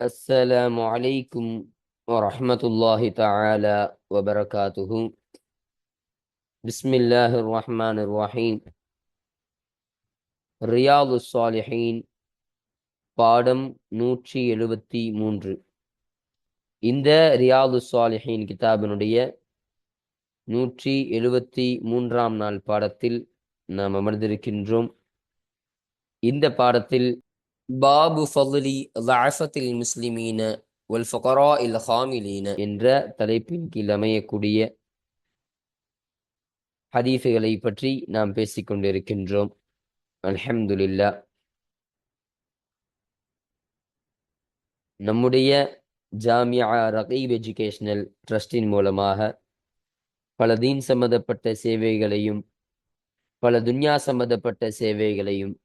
السلام عليكم ورحمة الله تعالى وبركاته بسم الله الرحمن الرحيم ரியாது சாலிஹீன் பாடம் நூற்றி எழுபத்தி மூன்று இந்த ரியாது சாலிஹீன் கிதாபினுடைய நூற்றி எழுபத்தி மூன்றாம் நாள் பாடத்தில் நாம் அமர்ந்திருக்கின்றோம் இந்த பாடத்தில் பாபு ஃபதுலி லஃபத்தில் முஸ்லிமீன ஒல் ஃபகரா இல் ஹாமிலீன என்ற தலைப்பின் கீழ் அமையக்கூடிய ஹதீஃபுகளை பற்றி நாம் பேசிக்கொண்டிருக்கின்றோம் அல்ஹம்துலில்லா. நம்முடைய ஜாமியா ரகீப் எஜுகேஷனல் ட்ரஸ்டின் மூலமாக பல தீன் சம்பந்தப்பட்ட சேவைகளையும் பல துன்யா சம்பந்தப்பட்ட சேவைகளையும்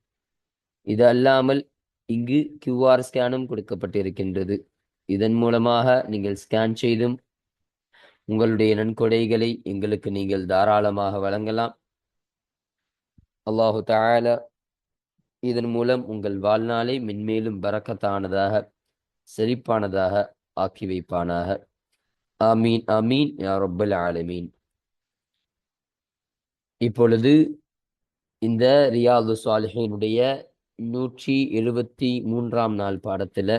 இது அல்லாமல் இங்கு கியூஆர் ஸ்கேனும் கொடுக்கப்பட்டிருக்கின்றது. இதன் மூலமாக நீங்கள் ஸ்கேன் செய்தும் உங்களுடைய நன்கொடைகளை எங்களுக்கு நீங்கள் தாராளமாக வழங்கலாம். அல்லாஹு தஆலா இதன் மூலம் உங்கள் வாழ்நாளை மென்மேலும் பறக்கத்தானதாக செழிப்பானதாக ஆக்கி வைப்பானாக. ஆமீன் ஆமீன் யா ரொப்பல் ஆலமீன். இப்பொழுது இந்த ரியாது சாலிஹினுடைய நூற்றி எழுபத்தி மூன்றாம் நாள் பாடத்தில்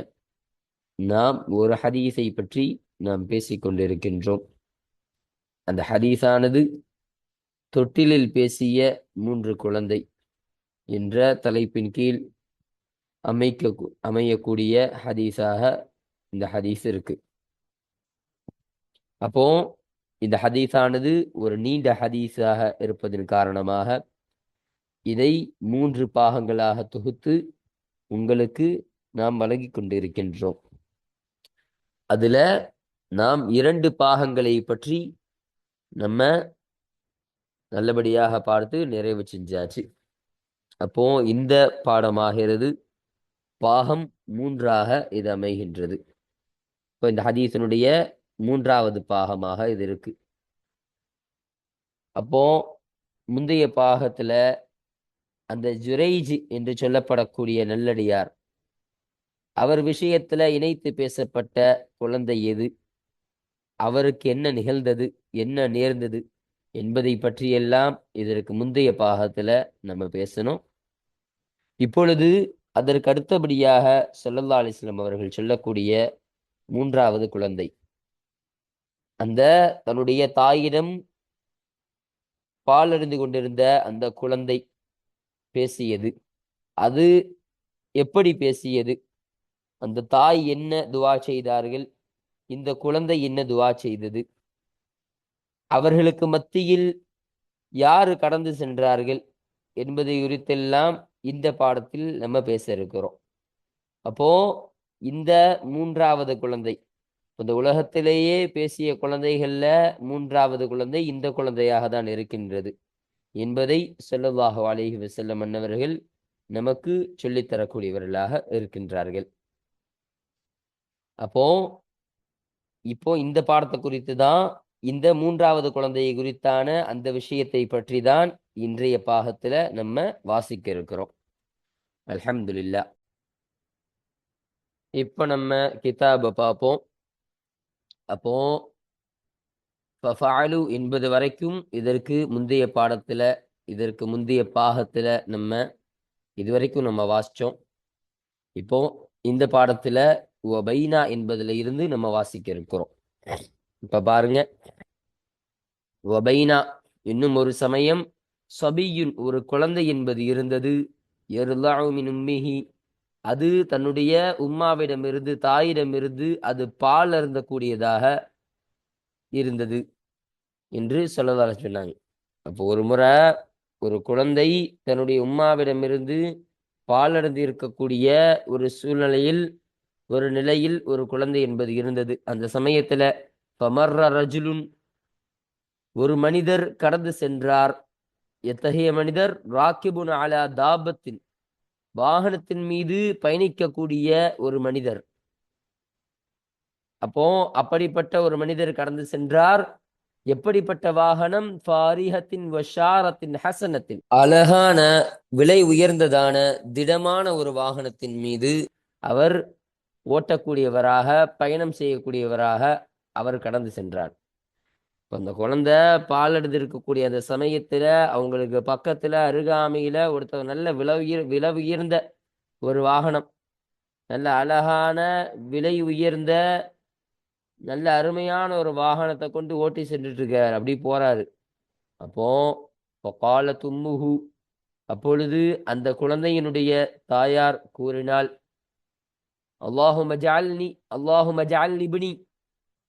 நாம் ஒரு ஹதீஸை பற்றி நாம் பேசிக்கொண்டிருக்கின்றோம். அந்த ஹதீஸானது தொட்டிலில் பேசிய மூன்று குழந்தை என்ற தலைப்பின் கீழ் அமைக்க அமையக்கூடிய ஹதீஸாக இந்த ஹதீஸ் இருக்கு. அப்போ இந்த ஹதீஸானது ஒரு நீண்ட ஹதீஸாக இருப்பதன் காரணமாக இதை மூன்று பாகங்களாக தொகுத்து உங்களுக்கு நாம் வழங்கி கொண்டிருக்கின்றோம். அதுல நாம் இரண்டு பாகங்களை பற்றி நம்ம நல்லபடியாக பார்த்து நிறைவு செஞ்சாச்சு. அப்போ இந்த பாடமாகிறது பாகம் மூன்றாக இது அமைகின்றது. இப்போ இந்த ஹதீசனுடைய மூன்றாவது பாகமாக இது இருக்கு. அப்போ முந்தைய பாகத்துல அந்த ஜுரைஜ் என்று சொல்லப்படக்கூடிய நல்லடியார். அவர் விஷயத்துல இணைத்து பேசப்பட்ட குழந்தை எது? அவருக்கு என்ன நிகழ்ந்தது? என்ன நேர்ந்தது? என்பதை பற்றியெல்லாம் இதற்கு முந்தைய பாகத்துல நம்ம பேசணும். இப்பொழுது அதற்கு அடுத்தபடியாக சொல்லல்லா அலிஸ்லாம் அவர்கள் சொல்லக்கூடிய மூன்றாவது குழந்தை. அந்த தன்னுடைய தாயிடம் பால் அறிந்து கொண்டிருந்த அந்த குழந்தை பேசியது. அது எப்படி பேசியது? அந்த தாய் என்ன துவா செய்தார்கள்? இந்த குழந்தை என்ன துவா செய்தது? அவர்களுக்கு மத்தியில் யாரு கடந்து சென்றார்கள் என்பதை குறித்தெல்லாம் இந்த பாடத்தில் நம்ம பேச இருக்கிறோம். அப்போ இந்த மூன்றாவது குழந்தை இந்த உலகத்திலேயே பேசிய குழந்தைகள்ல மூன்றாவது குழந்தை இந்த குழந்தையாக தான் இருக்கின்றது. என்பதை செல்லவாக அலைஹி வசல்லம் மன்னவர்கள் நமக்கு சொல்லித்தரக்கூடியவர்களாக இருக்கின்றார்கள். அப்போ இப்போ இந்த பாடத்தை குறித்து தான் இந்த மூன்றாவது குழந்தையை குறித்தான அந்த விஷயத்தை பற்றி தான் இன்றைய பாகத்துல நம்ம வாசிக்க இருக்கிறோம். அல்ஹம்துலில்லா இப்போ நம்ம கிதாபை பார்ப்போம். அப்போ ஃபஃபாலு என்பது வரைக்கும் இதற்கு முந்தைய பாடத்துல இதற்கு முந்தைய பாகத்துல நம்ம இதுவரைக்கும் நம்ம வாசிச்சோம். இப்போ இந்த பாடத்துல ஒபைனா என்பதுல இருந்து நம்ம வாசிக்க இருக்கிறோம் இப்போ பாருங்க. ஒபைனா இன்னும் ஒரு சமயம் சபியுன் ஒரு குழந்தை என்பது இருந்தது. உம்மிஹி அது தன்னுடைய உம்மாவிடமிருந்து தாயிடமிருந்து அது பால் அருந்தக்கூடியதாக இருந்தது என்று சொல்லதால சொன்னாங்க. அப்போ ஒரு முறை ஒரு குழந்தை தன்னுடைய உம்மாவிடமிருந்து பாலடைந்து இருக்கக்கூடிய ஒரு சூழ்நிலையில் ஒரு நிலையில் ஒரு குழந்தை என்பது இருந்தது. அந்த சமயத்துல பமர்ர ரஜுலுன் ஒரு மனிதர் கடந்து சென்றார். எத்தகைய மனிதர்? ராக்கிபுன் அலா தாபத்தின் வாகனத்தின் மீது பயணிக்கக்கூடிய ஒரு மனிதர். அப்போ அப்படிப்பட்ட ஒரு மனிதர் கடந்து சென்றார். எப்படிப்பட்ட வாகனம்? ஃபாரிஹத்தின் வஷாரத்தின் ஹசனத்தின் அழகான விலை உயர்ந்ததான திடமான ஒரு வாகனத்தின் மீது அவர் ஓட்டக்கூடியவராக பயணம் செய்யக்கூடியவராக அவர் கடந்து சென்றார். இப்போ அந்த குழந்தை பால் எடுத்திருக்கக்கூடிய அந்த சமயத்தில் அவங்களுக்கு பக்கத்தில் அருகாமையில் ஒருத்தர் நல்ல விலை உயர் விலை உயர்ந்த ஒரு வாகனம். நல்ல அழகான விலை உயர்ந்த நல்ல அருமையான ஒரு வாகனத்தை கொண்டு ஓட்டி சென்றுட்டு இருக்கார் அப்படி போறாரு. அப்போ கால தும்முகு அப்பொழுது அந்த குழந்தையினுடைய தாயார் கூறினாள் அல்லாஹு மஜால்னி அல்லாஹு மஜால் இப்னி.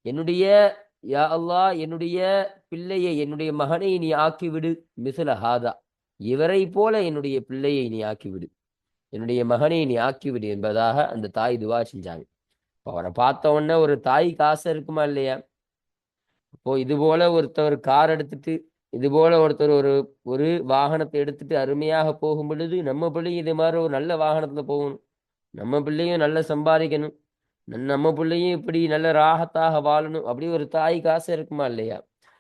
என்னுடைய யா அல்லாஹ் என்னுடைய பிள்ளையை என்னுடைய மகனை நீ ஆக்கிவிடு. மிசில ஹாதா. இவரை போல என்னுடைய பிள்ளையை நீ ஆக்கிவிடு. என்னுடைய மகனை நீ ஆக்கிவிடு என்பதாக அந்த தாய் துவா செஞ்சாங்க. இப்போ அவரை பார்த்த உடனே ஒரு தாய்க்கு ஆசை இருக்குமா இல்லையா? இப்போ இது போல ஒருத்தர் கார் எடுத்துட்டு இது போல ஒருத்தர் ஒரு ஒரு வாகனத்தை எடுத்துட்டு அருமையாக போகும் பொழுது நம்ம பிள்ளையும் இது மாதிரி ஒரு நல்ல வாகனத்துல போகணும். நம்ம பிள்ளையும் நல்லா சம்பாதிக்கணும். நம்ம பிள்ளையும் இப்படி நல்ல ராகத்தாக வாழணும். அப்படி ஒரு தாய்க்கு ஆசை இருக்குமா இல்லையா?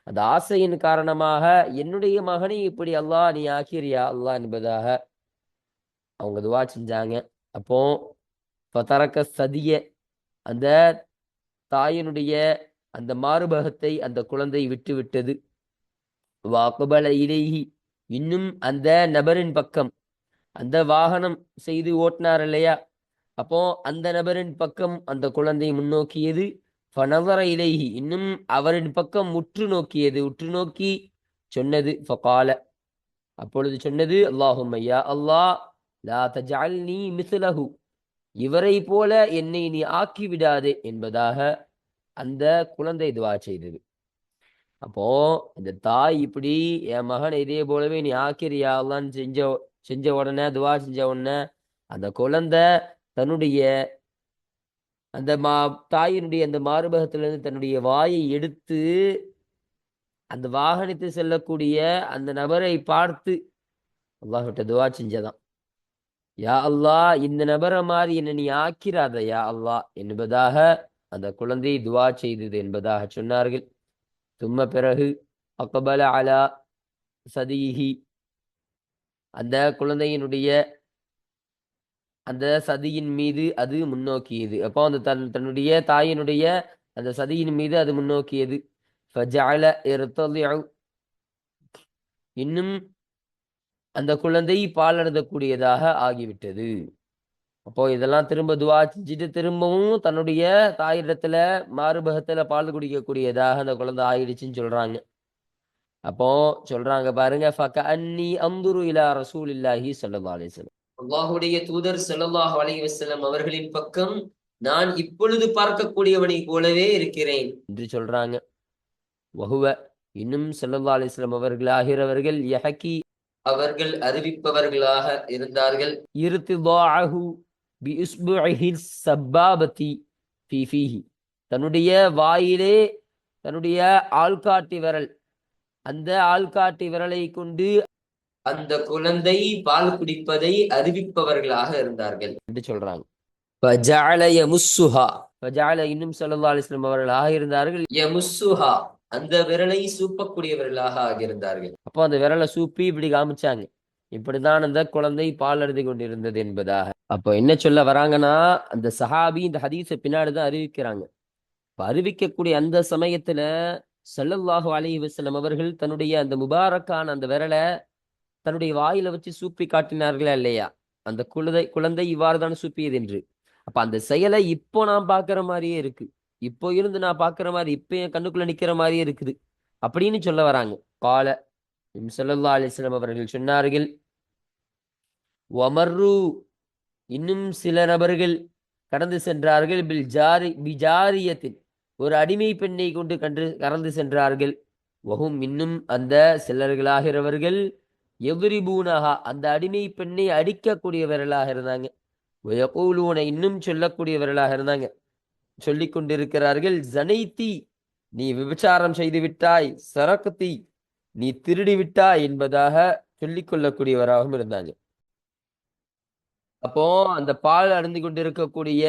அந்த ஆசையின் காரணமாக என்னுடைய மகனை இப்படி அல்லாஹ் நீ ஆக்கிறியா? அல்லாஹ் என்பதாக அவங்க துவா செஞ்சாங்க. அப்போ பதறக்க சதிய அந்த தாயினுடைய அந்த மாறுபகத்தை அந்த குழந்தை விட்டுவிட்டது. வாக்குபல இலேஹி. இன்னும் அந்த நபரின் பக்கம். அந்த வாகனம் செய்து ஓட்டினார் இல்லையா? அப்போ அந்த நபரின் பக்கம் அந்த குழந்தை முன்னோக்கியது. ஃபனவர இலைஹி. இன்னும் அவரின் பக்கம் உற்று நோக்கியது. உற்று நோக்கி சொன்னது. ஃபகால. அப்பொழுது சொன்னது அல்லாஹும் ஐயா அல்லாஹ் லா தஜால் நீ மிஸ்லஹு. இவரை போல என்னை நீ ஆக்கி விடாதே என்பதாக அந்த குழந்தை துவா செய்தது. அப்போ இந்த தாய் இப்படி என் மகன் இதே போலவே நீ ஆக்கிறியா? செஞ்ச செஞ்ச உடனே துவா செஞ்ச உடனே அந்த குழந்தை தன்னுடைய அந்த மா தாயினுடைய அந்த மார்பகத்திலிருந்து தன்னுடைய வாயை எடுத்து அந்த வாகனத்தை செல்லக்கூடிய அந்த நபரை பார்த்து அல்லாஹ்கிட்ட துவா செஞ்சதான். யா அல்லா இந்த நபரை மாதிரி என்னை நீ ஆக்கிறாத யா அல்லா என்பதாக அந்த குழந்தை துவா செய்தது என்பதாக சொன்னார்கள். தும்ம பிறகு அக்கபல அலா சதீஹி அந்த குழந்தையினுடைய அந்த சதியின் மீது அது முன்னோக்கியது. அப்போ அந்த தன் தன்னுடைய தாயினுடைய அந்த சதியின் மீது அது முன்னோக்கியது. இன்னும் அந்த குழந்தை பால் ஆகிவிட்டது. அப்போ இதெல்லாம் திரும்ப துவா செஞ்சுட்டு திரும்பவும் தன்னுடைய தாயிடத்துல மாறுபகத்துல பால் குடிக்கக்கூடியதாக அந்த குழந்தை ஆயிடுச்சுன்னு சொல்றாங்க. அப்போ சொல்றாங்க பாருங்க ஃபக்க அன்னி அந்துரு இலா ரசூல் இல்லாஹி அலைஹி வஸல்லம். அல்லாஹுடைய தூதர் ஸல்லல்லாஹு அலைஹி வஸல்லம் அவர்களின் பக்கம் நான் இப்பொழுது பார்க்கக்கூடியவனை போலவே இருக்கிறேன் என்று சொல்றாங்க. வகுவ இன்னும் ஸல்லல்லாஹு அலிஸ்லம் அவர்கள் ஆகிறவர்கள் யஹக்கி அவர்கள் அறிவிப்பவர்களாக இருந்தார்கள். தன்னுடைய வாயிலே தன்னுடைய ஆள்காட்டி விரல் அந்த ஆள்காட்டி விரலை கொண்டு அந்த குழந்தை பால் குடிப்பதை அறிவிப்பவர்களாக இருந்தார்கள். என்று சொல்றாங்க. இன்னும் ஸல்லல்லாஹு அலைஹி வஸல்லம் அவர்கள் ஆகியிருந்தார்கள் யமுஸ்ஸுஹா. அந்த விரலை சூப்பக்கூடியவர்களாக ஆகியிருந்தார்கள். அப்போ அந்த விரலை சூப்பி இப்படி காமிச்சாங்க. இப்படிதான் அந்த குழந்தை பால் அழுதி கொண்டிருந்தது என்பதாக. அப்போ என்ன சொல்ல வராங்கன்னா அந்த சஹாபி இந்த ஹதீஸை பின்னாடிதான் அறிவிக்கிறாங்க. இப்போ அறிவிக்கக்கூடிய அந்த சமயத்துல செல்லல்லாஹு அலி வசலம் அவர்கள் தன்னுடைய அந்த முபாரக்கான அந்த விரலை தன்னுடைய வாயில வச்சு சூப்பி காட்டினார்களா இல்லையா? அந்த குழந்தை குழந்தை இவ்வாறு தான் சூப்பியது என்று. அப்ப அந்த செயலை இப்போ நாம் பாக்குற மாதிரியே இருக்கு. இப்போ இருந்து நான் பார்க்குற மாதிரி இப்போ என் கண்ணுக்குள்ள நிற்கிற மாதிரியே இருக்குது. அப்படின்னு சொல்ல வராங்க. கால இம்சல்லா அலிஸ்லாம் அவர்கள் சொன்னார்கள் ஒமர்ரு இன்னும் சில நபர்கள் கடந்து சென்றார்கள் பில் ஜாரி பிஜாரியத்தின் ஒரு அடிமை பெண்ணை கொண்டு கன்று கடந்து சென்றார்கள். வஹும் இன்னும் அந்த சிலர்களாகிறவர்கள் எவ்ரிபூனஹா அந்த அடிமை பெண்ணை அடிக்கக்கூடியவர்களாக இருந்தாங்க. இன்னும் சொல்லக்கூடியவர்களாக இருந்தாங்க. சொல்லிக் கொண்டிருக்கிறார்கள் ஜனைத்தி நீ விபச்சாரம் செய்து விட்டாய் சரக்குத்தி நீ திருடி விட்டாய் என்பதாக சொல்லிக் கொள்ளக்கூடியவராகவும் இருந்தாங்க. அப்போ அந்த பால் அருந்தி கொண்டிருக்கக்கூடிய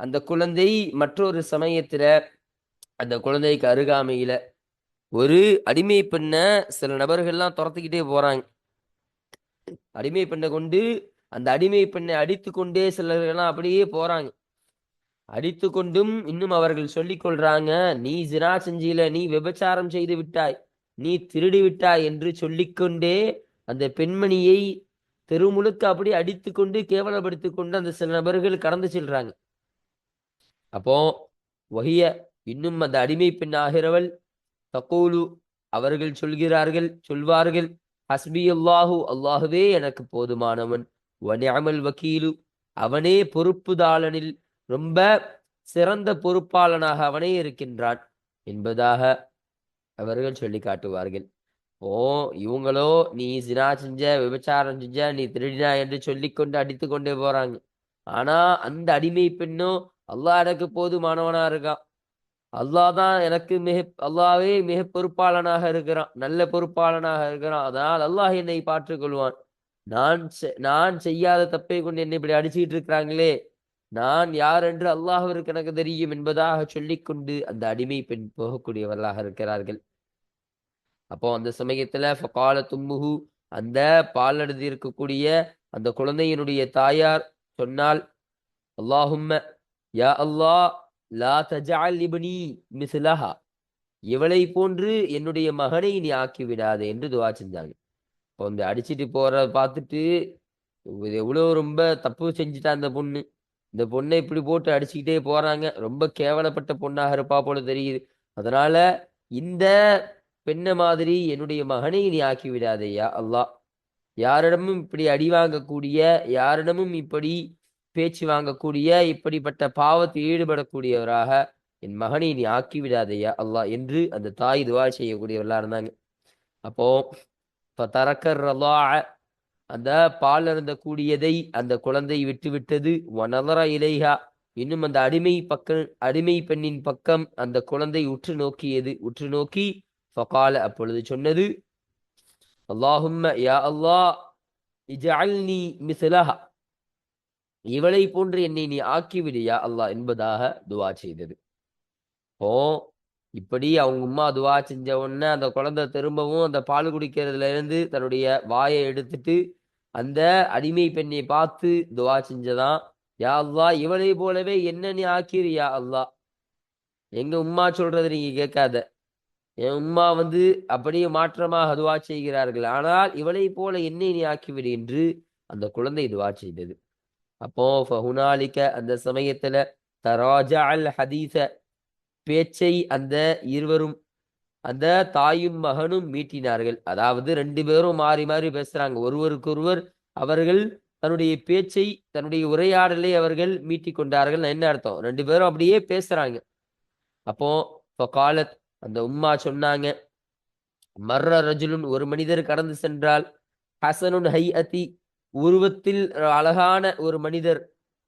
அந்த குழந்தை மற்றொரு சமயத்துல அந்த குழந்தைக்கு அருகாமையில ஒரு அடிமை பெண்ண சில நபர்கள்லாம் துரத்துக்கிட்டே போறாங்க. அடிமை பெண்ணை கொண்டு அந்த அடிமை பெண்ணை அடித்து கொண்டே சிலர்கள்லாம் அப்படியே போறாங்க. அடித்து கொண்டும் இன்னும் அவர்கள் சொல்லிக் கொள்றாங்க நீ ஜினா செஞ்சில நீ விபச்சாரம் செய்து விட்டாய் நீ திருடி விட்டாய் என்று சொல்லிக்கொண்டே அந்த பெண்மணியை தெருமுழுக்க அப்படி அடித்து கொண்டு கேவலப்படுத்தி கொண்டு அந்த சில நபர்கள் கடந்து செல்றாங்க. அப்போ வகிய இன்னும் அந்த அடிமை பெண் ஆகிறவள் தக்கோலு அவர்கள் சொல்கிறார்கள் சொல்வார்கள் ஹஸ்பி அல்லாஹு அல்லாஹுவே எனக்கு போதுமானவன் வனிஅமல் வக்கீலு அவனே பொறுப்புதாளனில் ரொம்ப சிறந்த பொறுப்பாளனாக அவனே இருக்கின்றான் என்பதாக அவர்கள் சொல்லி காட்டுவார்கள். ஓ இவங்களோ நீ சினா செஞ்ச விபச்சாரம் செஞ்ச நீ திருடினா என்று சொல்லிக்கொண்டு அடித்து கொண்டே போறாங்க. ஆனா அந்த அடிமை பெண்ணும் அல்லாஹ் எனக்கு போதுமானவனா இருக்கான் அல்லாஹ் தான் எனக்கு மிக அல்லாவே மிக பொறுப்பாளனாக இருக்கிறான் நல்ல பொறுப்பாளனாக இருக்கிறான். அதனால் அல்லாஹ் என்னை பார்த்துக் கொள்வான். நான் செ- நான் செய்யாத தப்பை கொண்டு என்னை இப்படி அடிச்சுக்கிட்டு இருக்கிறாங்களே. நான் யார் என்று அல்லாஹ்விற்கு எனக்கு தெரியும் என்பதாக சொல்லிக்கொண்டு அந்த அடிமை பெண் போகக்கூடியவர்களாக இருக்கிறார்கள். அப்போ அந்த சமயத்துல ஃபகால தும்முஹு அந்த பால் எழுதி இருக்கக்கூடிய அந்த குழந்தையினுடைய தாயார் சொன்னால் அல்லாஹும்ம யா அல்லாஹ் லா தஜஅல் இப்னி மிஸ்லஹா இவளை போன்று என்னுடைய மகனை நீ ஆக்கி விடாதே என்று துவா செஞ்சாங்க. இப்போ இந்த அடிச்சிட்டு போற பார்த்துட்டு இது எவ்வளோ ரொம்ப தப்பு செஞ்சுட்டா அந்த பொண்ணு? இந்த பொண்ணை இப்படி போட்டு அடிச்சுக்கிட்டே போறாங்க. ரொம்ப கேவலப்பட்ட பொண்ணாக இருப்பா போல தெரியுது. அதனால இந்த பெண்ணை மாதிரி என்னுடைய மகனை நீ ஆக்கி விடாதையா அல்லாஹ். யாரிடமும் இப்படி அடி வாங்கக்கூடிய யாரிடமும் இப்படி பேச்சு வாங்கக்கூடிய இப்படிப்பட்ட பாவத்தில் ஈடுபடக்கூடியவராக என் மகனை நீ ஆக்கி விடாதையா அல்லாஹ் என்று அந்த தாய் துவா செய்யக்கூடியவர்களா இருந்தாங்க. அப்போ தரக்கர் அந்த பால் அருந்த கூடியதை அந்த குழந்தை விட்டு விட்டது வனதர இலைஹா. இன்னும் அந்த அடிமை பக்கம் அடிமை பெண்ணின் பக்கம் அந்த குழந்தை உற்று நோக்கியது. உற்று நோக்கி ஃபகால அப்பொழுது சொன்னது அல்லாஹும்ம யா அல்லாஹ் இஜஅல்னி மிஸ்லஹா. இவளை போன்று என்னை நீ ஆக்கிவிடு யா அல்லாஹ் என்பதாக துவா செய்தது. ஓ இப்படி அவங்க உம்மா துவா செஞ்ச உடனே அந்த குழந்தை திரும்பவும் அந்த பால் குடிக்கிறதுல இருந்து தன்னுடைய வாயை எடுத்துட்டு அந்த அடிமை பெண்ணை பார்த்து துவா செஞ்சதான். யா அல்லா இவளை போலவே என்ன நீ ஆக்கிரு யா அல்லாஹ். எங்க உம்மா சொல்றது நீங்க கேட்காத. என் உம்மா வந்து அப்படியே மாற்றமாக துவா செய்கிறார்கள். ஆனால் இவளை போல என்னை நீ ஆக்கிவிடு என்று அந்த குழந்தை துவா செய்தது. அப்போ ஃபஹுனாலிக்க அந்த சமயத்துல தராஜா அல் ஹதீஸ பேச்சை அந்த இருவரும் அந்த தாயும் மகனும் மீட்டினார்கள். அதாவது ரெண்டு பேரும் மாறி மாறி பேசுறாங்க. ஒருவருக்கொருவர் அவர்கள் தன்னுடைய பேச்சை தன்னுடைய உரையாடலை அவர்கள் மீட்டி கொண்டார்கள். என்ன அர்த்தம்? ரெண்டு பேரும் அப்படியே பேசுறாங்க. அப்போ காலத் அந்த உம்மா சொன்னாங்க மர்ர ரஜுலுன் ஒரு மனிதர் கடந்து சென்றால் ஹசனுன் ஹை அதி உருவத்தில் அழகான ஒரு மனிதர்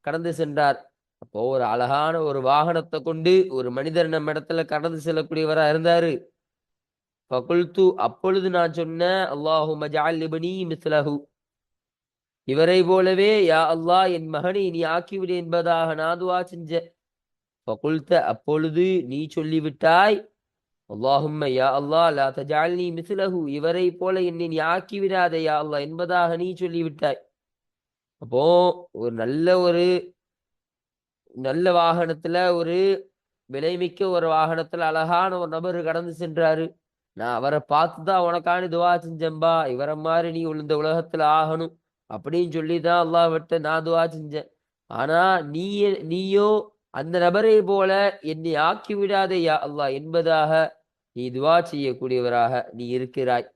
கடந்து சென்றார். அப்போ ஒரு அழகான ஒரு வாகனத்தை கொண்டு ஒரு மனிதர் நம்ம இடத்துல கடந்து செல்லக்கூடியவரா இருந்தாரு. பகுல்து அப்பொழுது நான் சொன்னேன் அல்லாஹு மஜாலிபனி மிஸ்லஹு. இவரை போலவே யா அல்லாஹ் என் மகனை நீ ஆக்கிவிடு என்பதாக நான் துவா செஞ்ச பகுல்த அப்பொழுது நீ சொல்லிவிட்டாய் அல்லாஹும்ம யா அல்லா லா தஜால்னி மிஸ்லஹு. இவரை போல என்னை நீ ஆக்கி விடாதே யா அல்லா என்பதாக நீ சொல்லிவிட்டாய். அப்போ ஒரு நல்ல ஒரு நல்ல வாகனத்துல ஒரு விலைமிக்க ஒரு வாகனத்துல அழகான ஒரு நபர் கடந்து சென்றாரு. நான் அவரை பார்த்து தான் உனக்கான துவா செஞ்சேன்பா. இவரை மாதிரி நீ இந்த உலகத்துல ஆகணும். அப்படின்னு சொல்லி தான் அல்லாஹ் விட்ட நான் துவா செஞ்சேன். ஆனா நீ நீயோ அந்த நபரை போல என்னை ஆக்கி விடாதே யா அல்லாஹ். என்பதாக நீ துவா செய்யக்கூடியவராக நீ இருக்கிறாய்.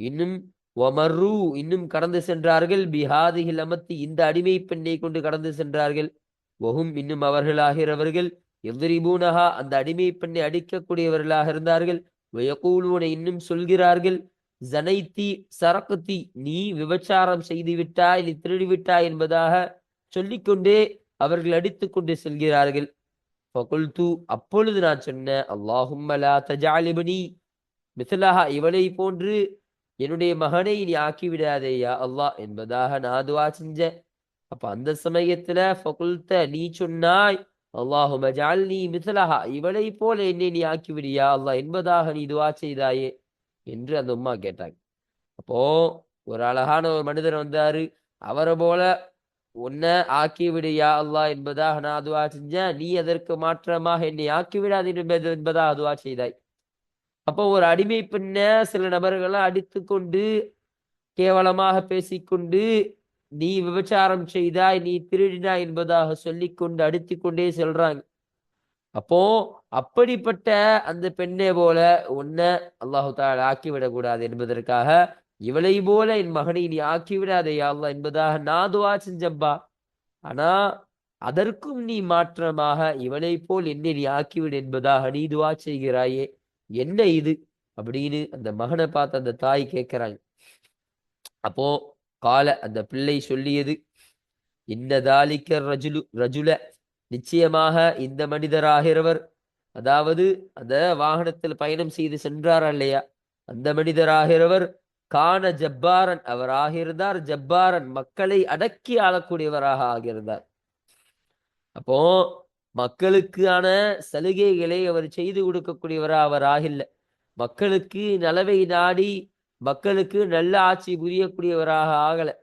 இன்னும் ஒமர்ரு இன்னும் கடந்து சென்றார்கள். பிஹாதிகில் அமர்த்தி இந்த அடிமை பெண்ணை கொண்டு கடந்து சென்றார்கள். ஒகும் இன்னும் அவர்களாகிறவர்கள் எதிரிபூனஹா அந்த அடிமை பெண்ணை அடிக்கக்கூடியவர்களாக இருந்தார்கள். வயகூலூன இன்னும் சொல்கிறார்கள் ஜனைத்தி சரக்குத்தி நீ விபச்சாரம் செய்து விட்டாய் நீ திருடி விட்டாய் என்பதாக சொல்லிக்கொண்டே அவர்கள் அடித்து கொண்டு செல்கிறார்கள். ஃபகுல்து அப்பொழுது நான் சொன்னேன் அல்லாஹும்மலா தஜாலிபனி மிஸ்லஹா இவளை போன்று என்னுடைய மகனை நீ ஆக்கி விடாதேயா அல்லாஹ் என்பதாக நான் துவா செஞ்சேன். அப்ப அந்த சமயத்துல ஃபகுல்த நீ சொன்னாய் அல்லாஹும நீ மிசலஹா இவளை போல என்னை நீ ஆக்கிவிடியா? அல்லாஹ் என்பதாக நீ இதுவா செய்தாயே என்று அந்த உம்மா கேட்டாங்க. அப்போ ஒரு அழகான ஒரு மனிதர் வந்தாரு. அவரை போல உன்னை ஆக்கி விடியா அல்லாஹ் என்பதாக நான் அதுவா செஞ்சேன். நீ அதற்கு மாற்றமாக என்னை ஆக்கிவிடாது என்பது என்பதாக அதுவா செய்தாய். அப்போ ஒரு அடிமை பின்ன சில நபர்களை அடித்து கொண்டு கேவலமாக பேசிக்கொண்டு நீ விபச்சாரம் செய்தாய் நீ திருடினாய் என்பதாக சொல்லிக்கொண்டு அடுத்தி கொண்டே செல்றாங்க. அப்போ அப்படிப்பட்ட அந்த பெண்ணை போல உன்னை அல்லாஹு தாலா ஆக்கிவிடக்கூடாது என்பதற்காக இவளை போல என் மகனை நீ ஆக்கிவிடாதே யா என்பதாக நான் துவா செஞ்சப்பா. ஆனா அதற்கும் நீ மாற்றமாக இவளை போல் என்னை நீ ஆக்கிவிடு என்பதாக நீ துவா செய்கிறாயே. என்ன இது? அப்படின்னு அந்த மகனை பார்த்து அந்த தாய் கேட்கிறாங்க. அப்போ கால அந்த பிள்ளை சொல்லியது இன்னதாலிக்க ரஜுலு ரஜுல நிச்சயமாக இந்த மனிதராகிறவர். அதாவது அந்த வாகனத்தில் பயணம் செய்து சென்றார் இல்லையா? அந்த மனிதராகிறவர் கான ஜப்பாரன் அவர் ஆகியிருந்தார் ஜப்பாரன் மக்களை அடக்கி ஆளக்கூடியவராக ஆகியிருந்தார். அப்போ மக்களுக்கான சலுகைகளை அவர் செய்து கொடுக்கக்கூடியவராக அவர் ஆகில்ல மக்களுக்கு நலவை நாடி மக்களுக்கு நல்ல ஆட்சி புரியக்கூடியவராக ஆகலை.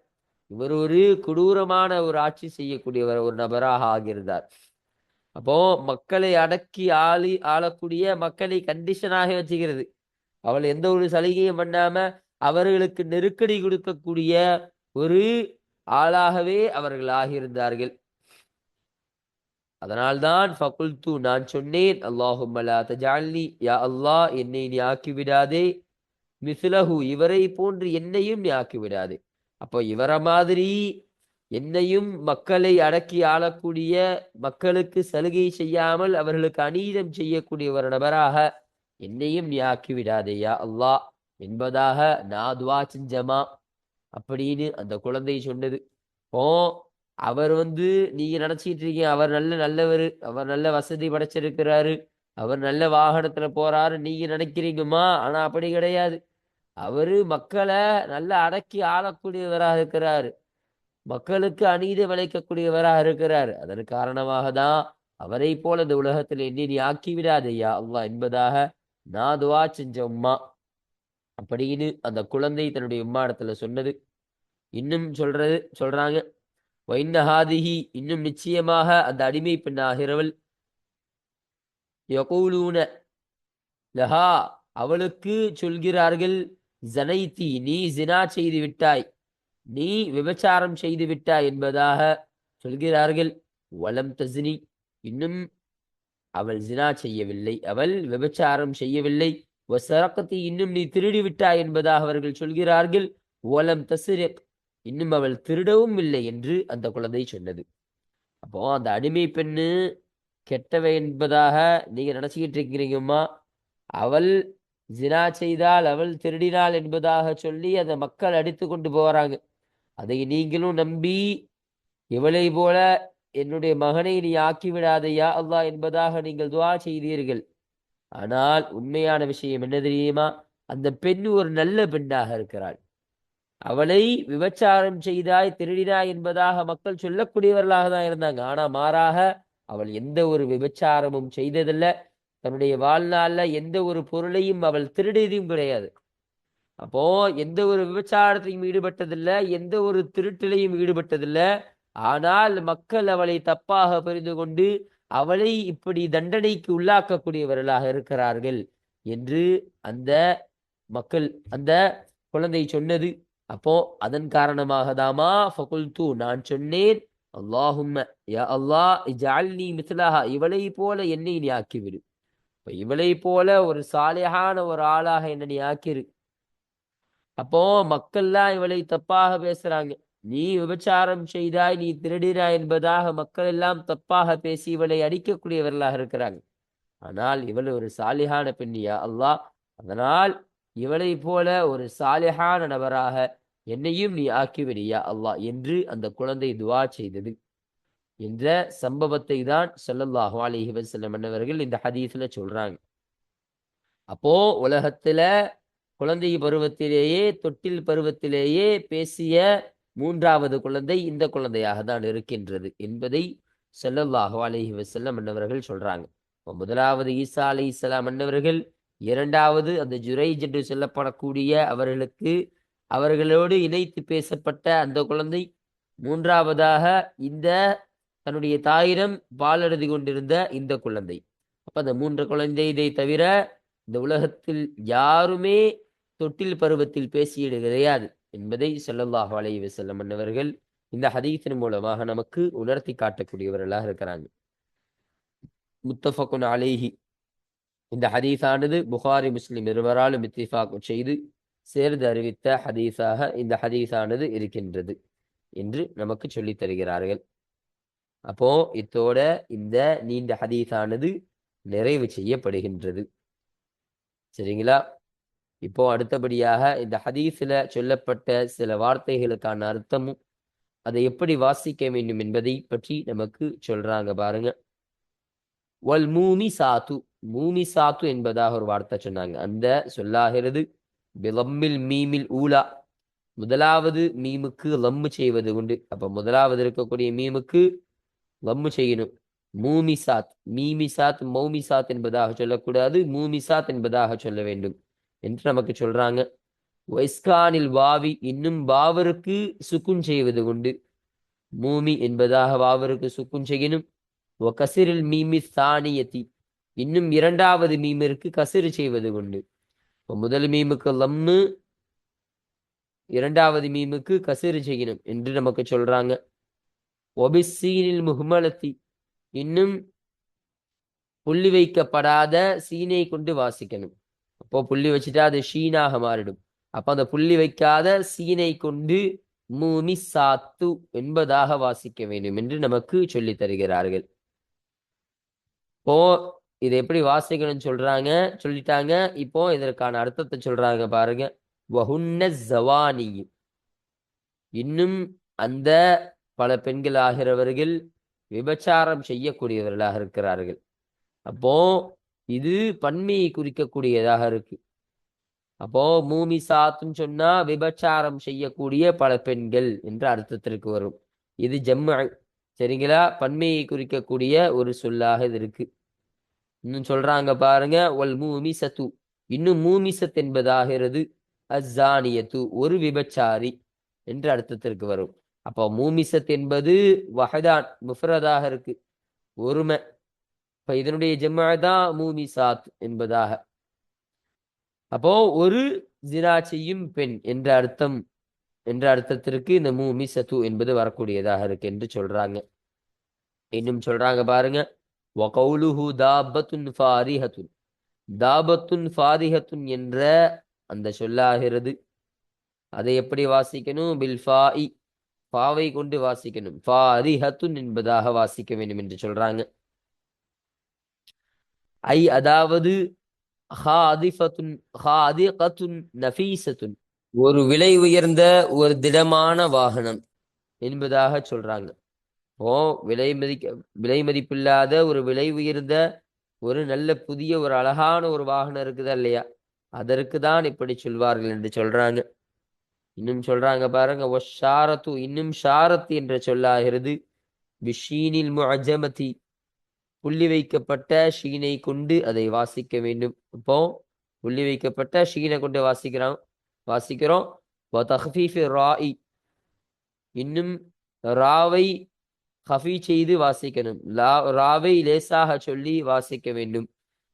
இவர் ஒரு கொடூரமான ஒரு ஆட்சி செய்யக்கூடியவர் ஒரு நபராக ஆகியிருந்தார். அப்போ மக்களை அடக்கி ஆளி ஆளக்கூடிய மக்களை கண்டிஷனாக வச்சுக்கிறது. அவள் எந்த ஒரு சலுகையும் பண்ணாம அவர்களுக்கு நெருக்கடி கொடுக்கக்கூடிய ஒரு ஆளாகவே அவர்கள் ஆகியிருந்தார்கள். அதனால்தான் ஃபகுல்து நான் சொன்னேன் அல்லாஹும்மலா யா அல்லாஹ் என்னை நீ ஆக்கி மிசிலஹு மிஸ்லஹு இவரை போன்று என்னையும் நீ ஆக்கி விடாது அப்போ இவரை மாதிரி என்னையும் மக்களை அடக்கி ஆளக்கூடிய மக்களுக்கு சலுகை செய்யாமல் அவர்களுக்கு அநீதம் செய்யக்கூடிய ஒரு நபராக என்னையும் நீ ஆக்கி விடாதே அல்லா என்பதாக நான் துவா செஞ்சமா? அப்படின்னு அந்த குழந்தை சொன்னது. ஓ அவர் வந்து நீங்க நினைச்சிட்டு இருக்கீங்க அவர் நல்ல நல்லவர் அவர் நல்ல வசதி படைச்சிருக்கிறாரு அவர் நல்ல வாகனத்துல போறாரு நீங்க நினைக்கிறீங்கம்மா? ஆனா அப்படி கிடையாது. அவரு மக்களை நல்லா அடக்கி ஆளக்கூடியவராக இருக்கிறாரு. மக்களுக்கு அநீதி விளைக்கக்கூடியவராக இருக்கிறார். அதன் காரணமாக தான் அவரை போல இந்த உலகத்தில் எண்ணி நீ ஆக்கி விடாதையா அல்லாஹ் என்பதாக நான் துவா செஞ்ச உம்மா. அப்படின்னு அந்த குழந்தை தன்னுடைய உம்மா இடத்துல சொன்னது. இன்னும் சொல்றது சொல்றாங்க. வைந்தஹாதிகி இன்னும் நிச்சயமாக அந்த அடிமை பெண்ணாகிறவள். யகூலூன லஹா அவளுக்கு சொல்கிறார்கள் ஜனைத்தி நீ ஜினா செய்து விட்டாய். நீ விபச்சாரம் செய்து விட்டாய் என்பதாக சொல்கிறார்கள். வலம் தஸ்னி இன்னும் அவள் ஜினா செய்யவில்லை. அவள் விபச்சாரம் செய்யவில்லை. சரக்கத்தை இன்னும் நீ திருடி விட்டாய் என்பதாக அவர்கள் சொல்கிறார்கள். ஓலம் தசிரக் இன்னும் அவள் திருடவும் இல்லை என்று அந்த குழந்தை சொன்னது. அப்போ அந்த அடிமை பெண்ணு கெட்டவை என்பதாக நீங்க நினைச்சுக்கிட்டு இருக்கிறீங்கம்மா. அவள் ஜினா செய்தால் அவள் திருடினாள் என்பதாக சொல்லி அதை மக்கள் அடித்து கொண்டு போகிறாங்க அதை நீங்களும் நம்பி இவளை போல என்னுடைய மகனை நீ ஆக்கிவிடாதையா அல்லாஹ் என்பதாக நீங்கள் துவா செய்தீர்கள். ஆனால் உண்மையான விஷயம் என்ன தெரியுமா? அந்த பெண் ஒரு நல்ல பெண்ணாக இருக்கிறாள். அவளை விபச்சாரம் செய்தாய் திருடினாய் என்பதாக மக்கள் சொல்லக்கூடியவர்களாக தான் இருந்தாங்க. ஆனா மாறாக அவள் எந்த ஒரு விபச்சாரமும் செய்ததில்லை. தன்னுடைய வாழ்நாளில் எந்த ஒரு பொருளையும் அவள் திருடியதும் கிடையாது. அப்போ எந்த ஒரு விபச்சாரத்தையும் ஈடுபட்டதில்லை எந்த ஒரு திருட்டிலையும் ஈடுபட்டதில்லை. ஆனால் மக்கள் அவளை தப்பாக புரிந்து கொண்டு அவளை இப்படி தண்டனைக்கு உள்ளாக்கக்கூடியவர்களாக இருக்கிறார்கள் என்று அந்த மக்கள் அந்த குழந்தை சொன்னது. அப்போ அதன் காரணமாக தாமா? ஃபகுல்து நான் சொன்னேன் அல்லாஹும் யா அல்லாஹ் ஜால்னி மிஸ்லஹா இவளை போல என்னை நீ ஆக்கிவிடு. இப்ப இவளை போல ஒரு சாலையான ஒரு ஆளாக என்ன நீ ஆக்கிரு. அப்போ மக்கள்லாம் இவளை தப்பாக பேசுறாங்க. நீ விபச்சாரம் செய்தாய் நீ திருடினாய் என்பதாக மக்கள் எல்லாம் தப்பாக பேசி இவளை அடிக்கக்கூடியவர்களாக இருக்கிறாங்க. ஆனால் இவள் ஒரு சாலிஹான பெண்ணியா? அல்லாஹ் அதனால் இவளை போல ஒரு சாலிஹான நபராக என்னையும் நீ ஆக்கிவிடியா அல்லாஹ் என்று அந்த குழந்தை துவா செய்தது. என்ற சம்பவத்தை தான் ஸல்லல்லாஹு அலைஹி வஸல்லம் என்னவர்கள் இந்த ஹதீஸ்ல சொல்றாங்க. அப்போ உலகத்துல குழந்தை பருவத்திலேயே தொட்டில் பருவத்திலேயே பேசிய மூன்றாவது குழந்தை இந்த குழந்தையாக தான் இருக்கின்றது என்பதை ஸல்லல்லாஹு அலைஹி வஸல்லம் அன்னவர்கள் சொல்றாங்க. இப்போ முதலாவது ஈசா அலி இஸ்லாம் அன்னவர்கள் இரண்டாவது அந்த ஜுரைஜ் என்று சொல்லப்படக்கூடிய அவர்களுக்கு அவர்களோடு இணைத்து பேசப்பட்ட அந்த குழந்தை மூன்றாவதாக இந்த தன்னுடைய தாயிடம் பாலெழுதி கொண்டிருந்த இந்த குழந்தை. அப்ப அந்த மூன்று குழந்தை இதை தவிர இந்த உலகத்தில் யாருமே தொட்டில் பருவத்தில் பேசியது கிடையாது என்பதை செல்லல்லாஹ் அலைஹி செல்ல மன்னவர்கள் இந்த ஹதீஸின் மூலமாக நமக்கு உணர்த்தி காட்டக்கூடியவர்களாக இருக்கிறாங்க. முத்தஃபகுன் அலேஹி. இந்த ஹதீஸானது புகாரி முஸ்லிம் இருவராலும் இத்திஃபாக் செய்து சேர்ந்து அறிவித்த ஹதீஸாக இந்த ஹதீஸானது இருக்கின்றது என்று நமக்கு சொல்லித் தருகிறார்கள். அப்போ இத்தோட இந்த நீண்ட ஹதீஸானது நிறைவு செய்யப்படுகின்றது. சரிங்களா? இப்போ அடுத்தபடியாக இந்த ஹதீஸில் சொல்லப்பட்ட சில வார்த்தைகளுக்கான அர்த்தமும் அதை எப்படி வாசிக்க வேண்டும் என்பதை பற்றி நமக்கு சொல்றாங்க பாருங்க. வல் மூமி சாத்து மூமி சாத்து என்பதாக ஒரு வார்த்தை சொன்னாங்க. அந்த சொல்லாகிறது பிலம்மில் மீமில் ஊலா. முதலாவது மீமுக்கு லம்மு செய்வது உண்டு. அப்ப முதலாவது இருக்கக்கூடிய மீமுக்கு லம்மு செய்யணும். மூமிசாத் மீமிசாத் மௌமிசாத் என்பதாக சொல்லக்கூடாது மூமிசாத் என்பதாக சொல்ல வேண்டும் என்று நமக்கு சொல்றாங்க. வைஸ்கானில் வாவி இன்னும் வாவருக்கு சுக்குன் செய்வது உண்டு. மூமி என்பதாக வாவருக்கு சுக்குன் செய்யணும். கசிரில் மீமி சாணியத்தி இன்னும் இரண்டாவது மீமிற்கு கசிறு செய்வது உண்டு. இப்போ முதல் மீமுக்கு லம்மு இரண்டாவது மீமுக்கு கசிறு செய்யணும் என்று நமக்கு சொல்றாங்க. ஒபிசீனில் முஹ்மலத்தி இன்னும் புள்ளி வைக்கப்படாத சீனை கொண்டு வாசிக்கணும். அப்போ புள்ளி வச்சுட்டா அது ஷீனாக மாறிடும். அப்போ அந்த புள்ளி வைக்காத சீனை கொண்டு மூமி சாத்து என்பதாக வாசிக்க வேண்டும் என்று நமக்கு சொல்லி தருகிறார்கள். இப்போ இதை எப்படி வாசிக்கணும்னு சொல்றாங்க? சொல்லிட்டாங்க. இப்போ இதற்கான அர்த்தத்தை சொல்றாங்க பாருங்க. வஹுன்ன ஜவானி இன்னும் அந்த பல பெண்கள் ஆகிறவர்கள் விபச்சாரம் செய்யக்கூடியவர்களாக இருக்கிறார்கள். அப்போ இது பன்மையை குறிக்கக்கூடியதாக இருக்கு. அப்போ மூமி சாத்துன்னு சொன்னா விபச்சாரம் செய்யக்கூடிய பல பெண்கள் என்ற அர்த்தத்திற்கு வரும். இது ஜம்ம சரிங்களா? பன்மையை குறிக்கக்கூடிய ஒரு சொல்லாக இது இருக்கு. இன்னும் சொல்றாங்க பாருங்க ஒல் மூமிசத்து. இன்னும் மூமிசத் என்பதாகிறது அஸ்ஸானியத்து ஒரு விபச்சாரி என்ற அர்த்தத்திற்கு வரும். அப்போ மூமிசத் என்பது வஹதான் முஃப்ரதாக இருக்கு. ஒருமை. இப்போ இதனுடைய ஜெம்மா தான் மூமிசாத் என்பதாக. அப்போ ஒரு ஜினா செய்யும் பெண் என்ற அர்த்தம் என்ற அர்த்தத்திற்கு இந்த மூமிசத்து என்பது வரக்கூடியதாக இருக்கு என்று சொல்றாங்க. இன்னும் சொல்றாங்க பாருங்க. வகௌலுஹு தாபத்துன் ஃபாரிஹத்துன். தாபத்துன் ஃபாரிஹத்துன் என்ற அந்த சொல்லாகிறது. அதை எப்படி வாசிக்கணும்? பில் பாவை கொண்டு வாசிக்கணும். ஃபாரிஹத்துன் என்பதாக வாசிக்க வேண்டும் என்று சொல்றாங்க. ஐ அதாவது நஃபீசத்துன் ஒரு விலை உயர்ந்த ஒரு திடமான வாகனம் என்பதாக சொல்றாங்க. ஓ விலை மதிக்க விலை மதிப்பில்லாத ஒரு விலை உயர்ந்த ஒரு நல்ல புதிய ஒரு அழகான ஒரு வாகனம் இருக்குதா இல்லையா? அதற்கு தான் இப்படி சொல்வார்கள் என்று சொல்றாங்க. இன்னும் சொல்றாங்க பாருங்க ஒஷாரத்து இன்னும் ஷாரத் என்ற சொல்லாகிறது. பிஷீனில் முஅஜமதி புள்ளி வைக்கப்பட்ட ஷீனை கொண்டு அதை வாசிக்க வேண்டும். இப்போ புள்ளி வைக்கப்பட்ட ஷீனை கொண்டு வாசிக்கிறோம். வாசிக்கிறோம். ராஇ இன்னும் ராவை ஹஃபி செய்து வாசிக்கணும். லா ராவை லேசாக சொல்லி வாசிக்க வேண்டும்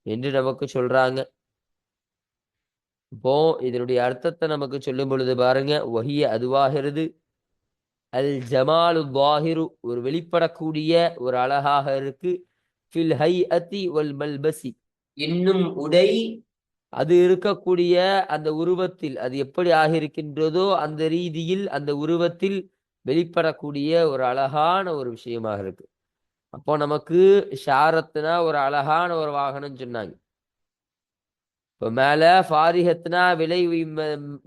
என்று நமக்கு சொல்றாங்க. இப்போ இதனுடைய அர்த்தத்தை நமக்கு சொல்லும் பொழுது பாருங்க ஒஹிய அதுவாகிறது. அல் ஜமாலு வாஹிரு ஒரு வெளிப்படக்கூடிய ஒரு அழகாக இருக்கு. ஃபில் ஹை அத்தி ஒல் மல்பசி. இன்னும் உடை அது இருக்கக்கூடிய அந்த உருவத்தில் அது எப்படி ஆகியிருக்கின்றதோ அந்த ரீதியில் அந்த உருவத்தில் வெளிப்படக்கூடிய ஒரு அழகான ஒரு விஷயமாக இருக்கு. அப்போ நமக்கு ஷாரத்னா ஒரு அழகான ஒரு வாகனம் சொன்னாங்க. இப்போ மேலே ஃபாரிஹத்னா விலை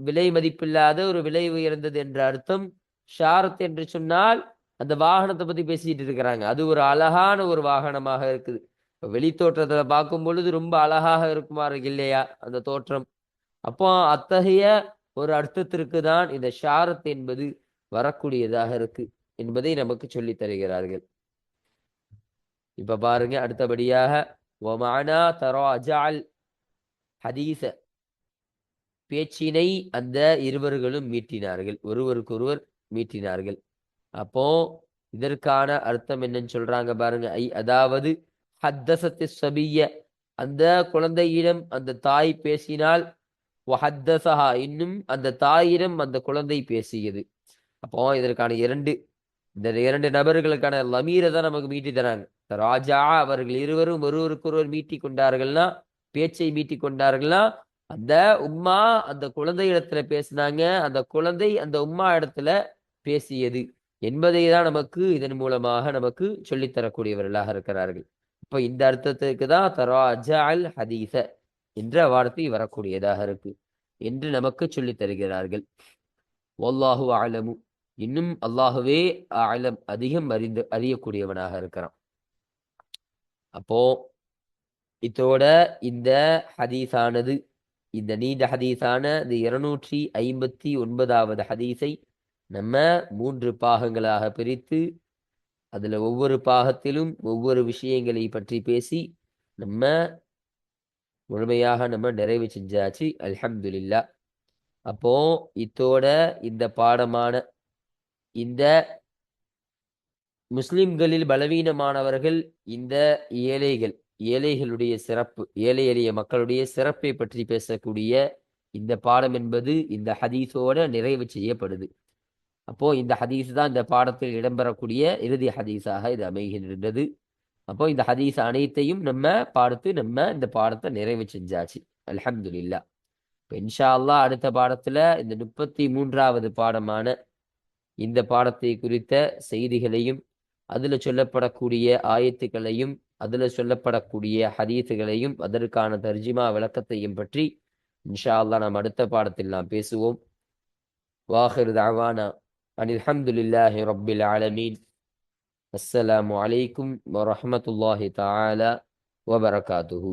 விலை மதிப்பில்லாத ஒரு விலை உயர்ந்தது என்ற அர்த்தம். ஷாரத் என்று சொன்னால் அந்த வாகனத்தை பற்றி பேசிட்டு இருக்கிறாங்க. அது ஒரு அழகான ஒரு வாகனமாக இருக்குது. இப்போ வெளி பார்க்கும் பொழுது ரொம்ப அழகாக இருக்குமா இருக்கு இல்லையா அந்த தோற்றம். அப்போ அத்தகைய ஒரு அர்த்தத்திற்கு தான் இந்த ஷாரத் என்பது வரக்கூடியதாக இருக்கு என்பதை நமக்கு சொல்லித் தருகிறார்கள். இப்ப பாருங்க அடுத்தபடியாக ஒமானா தரோ அஜால் ஹதீச பேச்சினை அந்த இருவர்களும் மீட்டினார்கள். ஒருவருக்கொருவர் மீட்டினார்கள். அப்போ இதற்கான அர்த்தம் என்னன்னு சொல்றாங்க பாருங்க. ஐ அதாவது ஹத்தசத்து சபிய அந்த குழந்தையிடம் அந்த தாய் பேசினால் ஹத்தசஹா இன்னும் அந்த தாயிடம் அந்த குழந்தை பேசியது. அப்போ இதற்கான இரண்டு இந்த இரண்டு நபர்களுக்கான லமீரை தான் நமக்கு மீட்டி தராங்க ராஜா அவர்கள் இருவரும் ஒருவருக்கொருவர் மீட்டி கொண்டார்கள்னா பேச்சை மீட்டி கொண்டார்களா? அந்த உம்மா அந்த குழந்தை இடத்துல பேசினாங்க. அந்த குழந்தை அந்த உம்மா இடத்துல பேசியது. என்பதை தான் நமக்கு இதன் மூலமாக நமக்கு சொல்லித் தரக்கூடியவர்களாக இருக்கிறார்கள். இப்ப இந்த அர்த்தத்துக்கு தான் தராஜா அல் ஹதீச என்ற வார்த்தை வரக்கூடியதாக இருக்கு என்று நமக்கு சொல்லி தருகிறார்கள். ஒல்லாஹு ஆலமு இன்னும் அல்லாஹுவே ஆலம் அதிகம் அறிந்து அறியக்கூடியவனாக இருக்கிறான். அப்போ இதோட இந்த ஹதீஸானது இந்த நீண்ட ஹதீஸான இந்த இருநூற்றி ஐம்பத்தி ஒன்பதாவது ஹதீஸை நம்ம மூன்று பாகங்களாக பிரித்து அதில் ஒவ்வொரு பாகத்திலும் ஒவ்வொரு விஷயங்களை பற்றி பேசி நம்ம முழுமையாக நம்ம நிறைவு செஞ்சாச்சு. அல்ஹம்துலில்லா. அப்போ இத்தோட இந்த பாடமான இந்த முஸ்லிம்களில் பலவீனமானவர்கள் இந்த ஏழைகள் ஏழைகளுடைய சிறப்பு ஏழை எளிய மக்களுடைய சிறப்பை பற்றி பேசக்கூடிய இந்த பாடம் என்பது இந்த ஹதீஸோட நிறைவு செய்யப்படுது. அப்போ இந்த ஹதீஸ் தான் இந்த பாடத்தில் இடம்பெறக்கூடிய இறுதி ஹதீஸாக இது அமைகின்றது. அப்போ இந்த ஹதீஸ் அனைத்தையும் நம்ம பார்த்து நம்ம இந்த பாடத்தை நிறைவு செஞ்சாச்சு. அல்ஹம்துலில்லா. இப்போ இன்ஷா அல்லா அடுத்த பாடத்துல இந்த முப்பத்தி மூன்றாவது பாடமான இந்த பாடத்தை குறித்த செய்திகளையும் அதுல சொல்லப்படக்கூடிய ஆயத்துக்களையும் அதுல சொல்லப்படக்கூடிய ஹரீத்துகளையும் அதற்கான தர்ஜிமா விளக்கத்தையும் பற்றி இன்ஷா அல்லாஹ் நாம் அடுத்த பாடத்தில் நாம் பேசுவோம். வாஹிர் தாவானா அன் அல்ஹம்துலில்லாஹி ரப்பில் ஆலமீன். அஸ்ஸலாமு அலைக்கும் வரஹமத்துல்லாஹி தாலா வபரகாத்துஹு